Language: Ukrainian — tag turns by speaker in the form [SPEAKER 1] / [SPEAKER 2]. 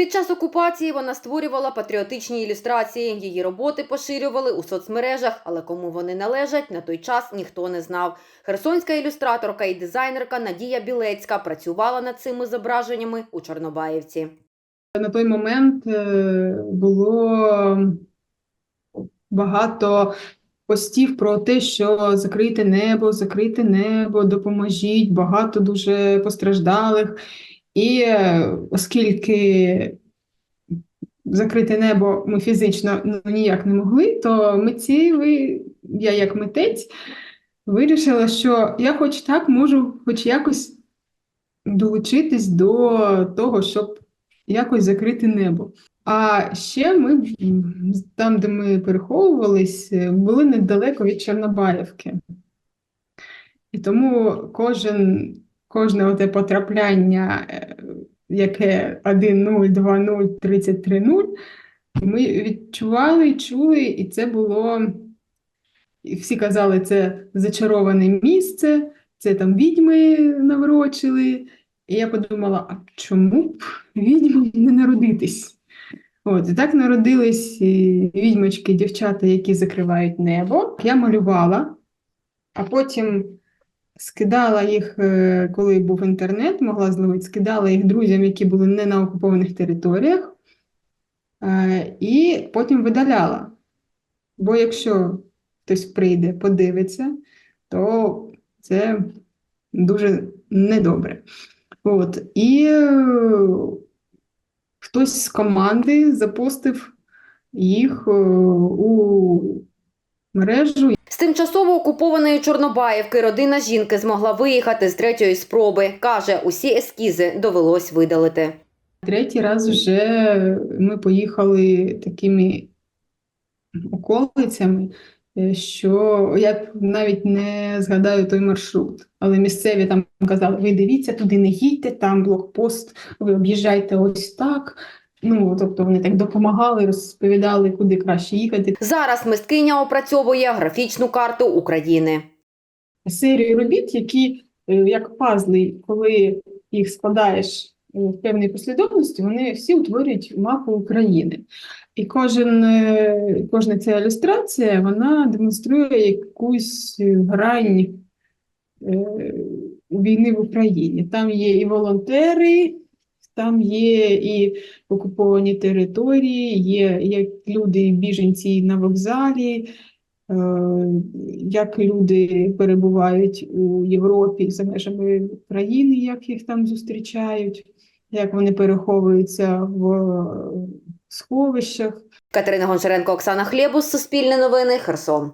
[SPEAKER 1] Під час окупації вона створювала патріотичні ілюстрації. Її роботи поширювали у соцмережах, але кому вони належать, на той час ніхто не знав. Херсонська ілюстраторка і дизайнерка Надія Білецька працювала над цими зображеннями у Чорнобаївці.
[SPEAKER 2] На той момент е, було багато постів про те, що закрийте небо, закрийте небо, допоможіть, багато дуже постраждалих. І е, оскільки закрити небо ми фізично ну, ніяк не могли, то митці, ви, я як митець, вирішила, що я хоч так можу хоч якось долучитись до того, щоб якось закрити небо. А ще ми там, де ми переховувались, е, були недалеко від Чорнобаївки. І тому кожен, кожне оте потрапляння, е, яке 1-0, 2-0, 33-0, ми відчували чули, і це було. І всі казали, це зачароване місце, це там відьми наврочили. І я подумала, а чому б відьмам не народитись? От, і так народились е, відьмочки, дівчата, які закривають небо. Я малювала, а потім скидала їх, е, коли був інтернет, могла зловити, скидала їх друзям, які були не на окупованих територіях, е, і потім видаляла. Бо якщо хтось прийде, подивиться, то це дуже недобре. От. І е, хтось з команди запостив їх у мережу.
[SPEAKER 1] З тимчасово окупованої Чорнобаївки родина жінки змогла виїхати з третьої спроби. Каже, усі ескізи довелось видалити.
[SPEAKER 2] Третій раз вже ми поїхали такими околицями, е, що я навіть не згадаю той маршрут. Але місцеві там казали: ви дивіться, туди не їдьте, там блокпост, ви об'їжджайте ось так. Ну, тобто вони так допомагали, розповідали, куди краще їхати.
[SPEAKER 1] Зараз мисткиня опрацьовує графічну карту України.
[SPEAKER 2] серію робіт, які е, як пазли, коли їх складаєш е, в певній послідовності, вони всі утворюють мапу України. І кожен, е, кожна ця ілюстрація вона демонструє якусь грань війни в Україні. Там є і волонтери, там є і окуповані території, є як люди, біженці на вокзалі, е, як люди перебувають у Європі за межами країни, як їх там зустрічають, як вони переховуються в сховищах.
[SPEAKER 1] Катерина Гончаренко, Оксана Хлєбус, Суспільне новини, Херсон.